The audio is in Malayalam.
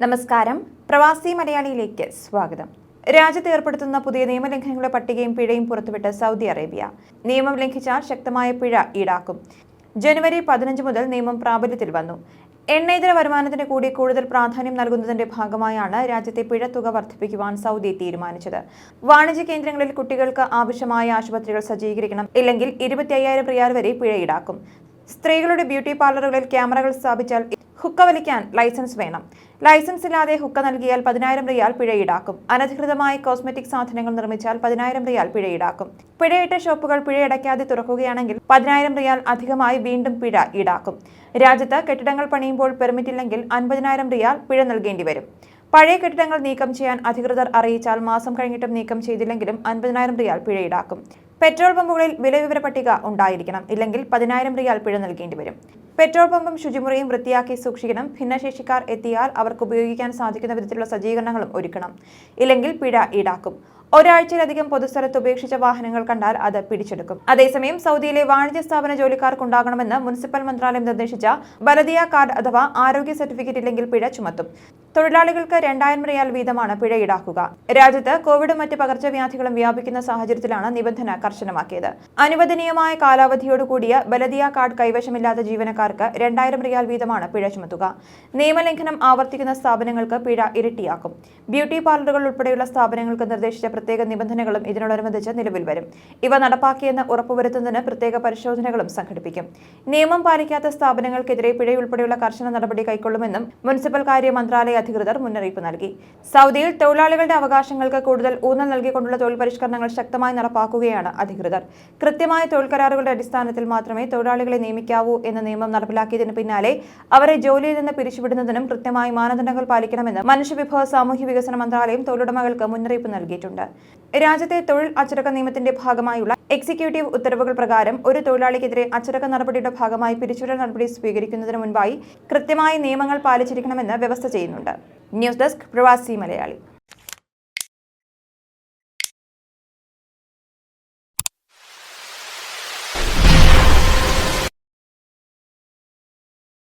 നമസ്കാരം. പ്രവാസി മലയാളിയിലേക്ക് സ്വാഗതം. രാജ്യത്ത് ഏർപ്പെടുത്തുന്ന പുതിയ നിയമലംഘനങ്ങളുടെ പട്ടികയും പിഴയും പുറത്തുവിട്ട് സൗദി അറേബ്യ. നിയമം ലംഘിച്ചാൽ ശക്തമായ പിഴ ഈടാക്കും. ജനുവരി പതിനഞ്ച് മുതൽ നിയമം പ്രാബല്യത്തിൽ വന്നു. എണ്ണയിതര വരുമാനത്തിന് കൂടി കൂടുതൽ പ്രാധാന്യം നൽകുന്നതിന്റെ ഭാഗമായാണ് രാജ്യത്തെ പിഴത്തുക വർദ്ധിപ്പിക്കുവാൻ സൗദി തീരുമാനിച്ചത്. വാണിജ്യ കേന്ദ്രങ്ങളിൽ കുട്ടികൾക്ക് ആവശ്യമായ ആശുപത്രികൾ സജ്ജീകരിക്കണം. ഇല്ലെങ്കിൽ ഇരുപത്തി അയ്യായിരം റിയാൽ വരെ പിഴ ഈടാക്കും. സ്ത്രീകളുടെ ബ്യൂട്ടി പാർലറുകളിൽ ക്യാമറകൾ സ്ഥാപിച്ചാൽ ഹുക്ക വലിക്കാൻ ലൈസൻസ് വേണം. ലൈസൻസ് ഇല്ലാതെ ഹുക്ക നൽകിയാൽ പതിനായിരം റിയാൽ പിഴ ഈടാക്കും അനധികൃതമായി കോസ്മെറ്റിക് സാധനങ്ങൾ നിർമ്മിച്ചാൽ പതിനായിരം റിയാൽ പിഴ ഈടാക്കും പിഴയിട്ട ഷോപ്പുകൾ പിഴയടയ്ക്കാതെ തുറക്കുകയാണെങ്കിൽ പതിനായിരം റിയാൽ അധികമായി വീണ്ടും പിഴ ഈടാക്കും. രാജ്യത്ത് കെട്ടിടങ്ങൾ പണിയുമ്പോൾ പെർമിറ്റ് ഇല്ലെങ്കിൽ അൻപതിനായിരം റിയാൽ പിഴ നൽകേണ്ടി വരും പഴയ കെട്ടിടങ്ങൾ നീക്കം ചെയ്യാൻ അധികൃതർ അറിയിച്ചാൽ മാസം കഴിഞ്ഞിട്ടും നീക്കം ചെയ്തില്ലെങ്കിലും അൻപതിനായിരം റിയാൽ പിഴ ഈടാക്കും. പെട്രോൾ പമ്പുകളിൽ വിലവിവര പട്ടിക ഉണ്ടായിരിക്കണം. ഇല്ലെങ്കിൽ പതിനായിരം റിയാൽ പിഴ നൽകേണ്ടി വരും. പെട്രോൾ പമ്പും ശുചിമുറിയും വൃത്തിയാക്കി സൂക്ഷിക്കണം. ഭിന്നശേഷിക്കാർ എത്തിയാൽ അവർക്ക് ഉപയോഗിക്കാൻ സാധിക്കുന്ന വിധത്തിലുള്ള സജ്ജീകരണങ്ങളും ഒരുക്കണം. ഇല്ലെങ്കിൽ പിഴ ഈടാക്കും. ഒരാഴ്ചയിലധികം പൊതുസ്ഥലത്ത് ഉപേക്ഷിച്ച വാഹനങ്ങൾ കണ്ടാൽ അത് പിടിച്ചെടുക്കും. അതേസമയം സൗദിയിലെ വാണിജ്യ സ്ഥാപന ജോലിക്കാർക്കുണ്ടാകണമെന്ന് മുനിസിപ്പൽ മന്ത്രാലയം നിർദ്ദേശിച്ച ബലദിയ കാർഡ് അഥവാ ആരോഗ്യ സർട്ടിഫിക്കറ്റ് ഇല്ലെങ്കിൽ പിഴ ചുമത്തും. തൊഴിലാളികൾക്ക് രണ്ടായിരം റിയാൽ വീതമാണ് പിഴ ഈടാക്കുക. രാജ്യത്ത് കോവിഡും മറ്റ് പകർച്ചവ്യാധികളും വ്യാപിക്കുന്ന സാഹചര്യത്തിലാണ് നിബന്ധന കർശനമാക്കിയത്. അനുവദനീയമായ കാലാവധിയോടുകൂടിയ ബലദിയ കാർഡ് കൈവശമില്ലാത്ത ജീവനക്കാർക്ക് രണ്ടായിരം റിയാൽ വീതമാണ് പിഴ ചുമത്തുക. നിയമലംഘനം ആവർത്തിക്കുന്ന സ്ഥാപനങ്ങൾക്ക് പിഴ ഇരട്ടിയാക്കും. ബ്യൂട്ടി പാർലറുകൾ ഉൾപ്പെടെയുള്ള സ്ഥാപനങ്ങൾക്ക് നിർദ്ദേശിച്ച പ്രത്യേക നിബന്ധനകളും ഇതിനോടനുബന്ധിച്ച് നിലവിൽ വരും. ഇവ നടപ്പാക്കിയെന്ന് ഉറപ്പുവരുത്തുന്നതിന് പ്രത്യേക പരിശോധനകളും സംഘടിപ്പിക്കും. നിയമം പാലിക്കാത്ത സ്ഥാപനങ്ങൾക്കെതിരെ പിഴയുൾപ്പെടെയുള്ള കർശന നടപടി കൈക്കൊള്ളുമെന്നും മുനിസിപ്പൽ കാര്യ മന്ത്രാലയ അധികൃതർ മുന്നറിയിപ്പ് നൽകി. സൗദിയിൽ തൊഴിലാളികളുടെ അവകാശങ്ങൾക്ക് കൂടുതൽ ഊന്നൽ നൽകിക്കൊണ്ടുള്ള തൊഴിൽ പരിഷ്കരണങ്ങൾ ശക്തമായി നടപ്പാക്കുകയാണ് അധികൃതർ. കൃത്യമായ തൊഴിൽ കരാറുകളുടെ അടിസ്ഥാനത്തിൽ മാത്രമേ തൊഴിലാളികളെ നിയമിക്കാവൂ എന്ന നിയമം നടപ്പിലാക്കിയതിന് പിന്നാലെ അവരെ ജോലിയിൽ നിന്ന് പിരിച്ചുവിടുന്നതിനും കൃത്യമായി മാനദണ്ഡങ്ങൾ പാലിക്കണമെന്ന് മനുഷ്യവിഭവ സാമൂഹ്യ വികസന മന്ത്രാലയം തൊഴിലുടമകൾക്ക് മുന്നറിയിപ്പ് നൽകിയിട്ടുണ്ട്. രാജ്യത്തെ തൊഴിൽ അച്ചടക്ക നിയമത്തിന്റെ ഭാഗമായുള്ള എക്സിക്യൂട്ടീവ് ഉത്തരവുകൾ പ്രകാരം ഒരു തൊഴിലാളിക്കെതിരെ അച്ചടക്ക നടപടിയുടെ ഭാഗമായി പിരിച്ചുവിടൽ നടപടി സ്വീകരിക്കുന്നതിന് മുൻപായി കൃത്യമായ നിയമങ്ങൾ പാലിച്ചിരിക്കണമെന്ന് വ്യവസ്ഥ ചെയ്യുന്നുണ്ട്. ന്യൂസ് ഡെസ്ക് പ്രവാസി മലയാളി.